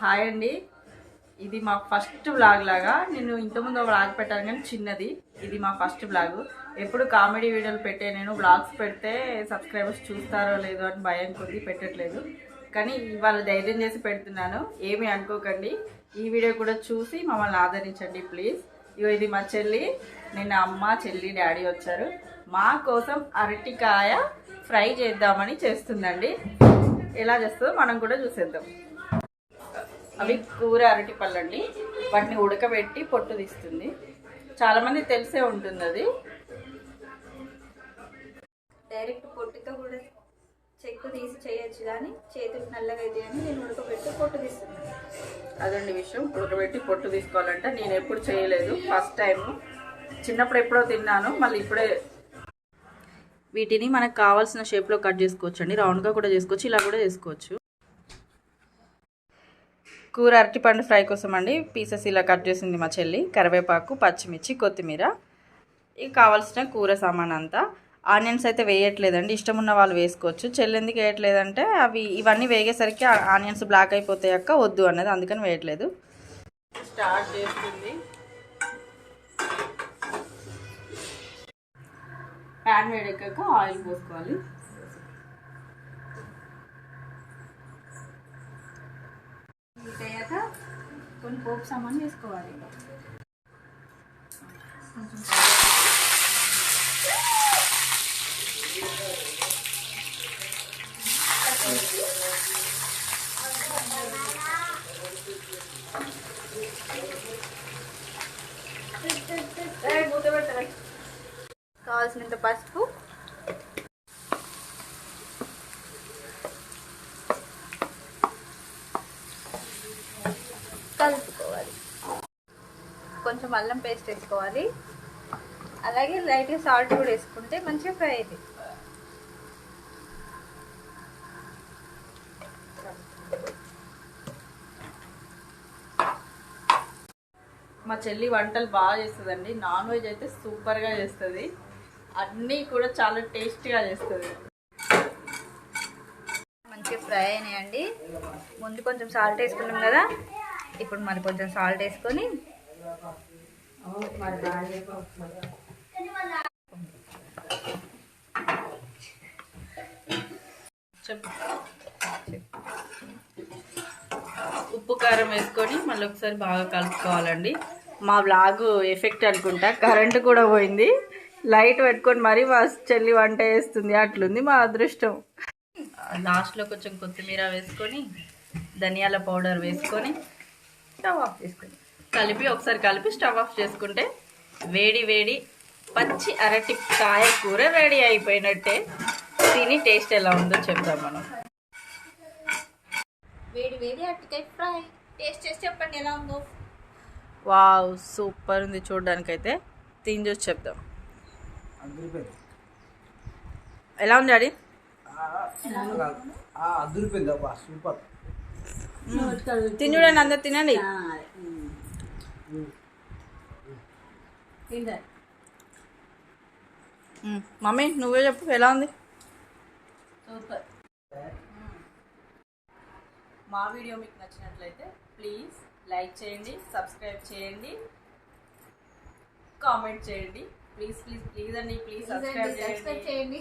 Hi అండి. ఇది మా ఫస్ట్ బ్లాగ్ లాగా. నేను ఇంతకుముందు బ్లాగ్ పెట్టాను కానీ చిన్నది. ఇది మా ఫస్ట్ బ్లాగ్ ఎప్పుడు కామెడీ వీడియోలు పెట్టే నేను బ్లాగ్స్ పెడితే సబ్స్క్రైబర్స్ చూస్తారో లేదో అని భయం కొద్ది పెట్టట్లేదు. కానీ ఇవాళ ధైర్యం చేసి పెడుతున్నాను. ఏమీ అనుకోకండి. ఈ వీడియో కూడా చూసి మమ్మల్ని ఆదరించండి ప్లీజ్. ఇగో ఇది మా చెల్లి. నిన్న అమ్మ చెల్లి డాడీ వచ్చారు. మా కోసం అరటికాయ ఫ్రై చేద్దామని చేస్తుందండి. ఎలా చేస్తుందో మనం కూడా చూసేద్దాం. అవి కూర అరటి పళ్ళండి. వాటిని ఉడకబెట్టి పొట్టు తీస్తుంది. చాలా మంది తెలిసే ఉంటుంది అది. డైరెక్ట్ పొట్టుతో కూడా చెక్కు తీసి చేయొచ్చు కానీ చేతులు నల్లగా అయితే అని నేను ఉడకబెట్టి పొట్టు తీస్తున్నాను. అదండి విషయం. ఉడకబెట్టి పొట్టు తీసుకోవాలంటే నేను ఎప్పుడు చేయలేదు. ఫస్ట్ టైం చిన్నప్పుడు ఎప్పుడో తిన్నాను. మళ్ళీ ఇప్పుడే వీటిని మనకు కావాల్సిన షేప్లో కట్ చేసుకోవచ్చు అండి రౌండ్గా కూడా చేసుకోవచ్చు. ఇలా కూడా చేసుకోవచ్చు. కూర అరటిపండు ఫ్రై కోసం అండి పీసెస్ ఇలా కట్ చేసింది మా చెల్లి. కరివేపాకు పచ్చిమిర్చి కొత్తిమీర. ఇక కావాల్సిన కూర సామాన్ అంతా. ఆనియన్స్ అయితే వేయట్లేదండి. ఇష్టం ఉన్న వాళ్ళు వేసుకోవచ్చు. చెల్లి ఎందుకు వేయట్లేదంటే అవి ఇవన్నీ వేగేసరికి ఆనియన్స్ బ్లాక్ అయిపోతాయక్క వద్దు అన్నది. అందుకని వేయట్లేదు. స్టార్ట్ చేస్తుంది. ప్యాన్ వేడెక్కాక ఆయిల్ పోసుకోవాలి. కొన్ని పోపు సామాన్ వేసుకోవాలి కావాల్సినంత పసుపు కలుపుకోవాలి కొంచెం అల్లం పేస్ట్ వేసుకోవాలి. అలాగే లైట్గా సాల్ట్ కూడా వేసుకుంటే మంచిగా ఫ్రై అవుతుంది మా చెల్లి వంటలు బాగా చేస్తుందండి. నాన్ వెజ్ అయితే సూపర్గా చేస్తుంది. అన్నీ కూడా చాలా టేస్టీగా చేస్తుంది. మంచిగా ఫ్రై అయినాయండి. ముందు కొంచెం సాల్ట్ వేసుకున్నాం కదా. ఇప్పుడు మరి కొంచెం సాల్ట్ వేసుకొని ఉప్పు కారం వేసుకొని మళ్ళీ ఒకసారి బాగా కలుపుకోవాలండి. మా వ్లాగ్ ఎఫెక్ట్ అనుకుంటా. కరెంటు కూడా పోయింది. లైట్ పెట్టుకొని మరీ మా చెల్లి వంట వేస్తుంది అట్లుంది మా అదృష్టం. లాస్ట్లో కొంచెం కొత్తిమీర వేసుకొని ధనియాల పౌడర్ వేసుకొని స్టవ్ ఆఫ్ చేసుకొని కలిపి ఒకసారి కలిపి స్టవ్ ఆఫ్ చేసుకుంటే వేడి వేడి పచ్చి అరటి కాయ కూర రెడీ అయిపోయినట్టే. తిని టేస్ట్ ఎలా ఉందో చెప్దాం మనం. వేడి వేడి అరటికాయ ఫ్రై. టేస్ట్ చేసి చెప్పండి ఎలా ఉందో. వావ్ సూపర్ ఉంది చూడడానికైతే. తిని చూసి చెప్దాం. ఎలా ఉంది డాడీ? అబ్బా సూపర్. తిని చూడండి అందరు తినండి. మమ్మీ నువ్వే చెప్పు ఎలా ఉంది? సూపర్. మా వీడియో మీకు నచ్చినట్లయితే ప్లీజ్ లైక్ చేయండి సబ్స్క్రైబ్ చేయండి కామెంట్ చేయండి. ప్లీజ్ ప్లీజ్ ప్లీజ్ అండి ప్లీజ్ సబ్స్క్రైబ్ చేయండి. చేయండి.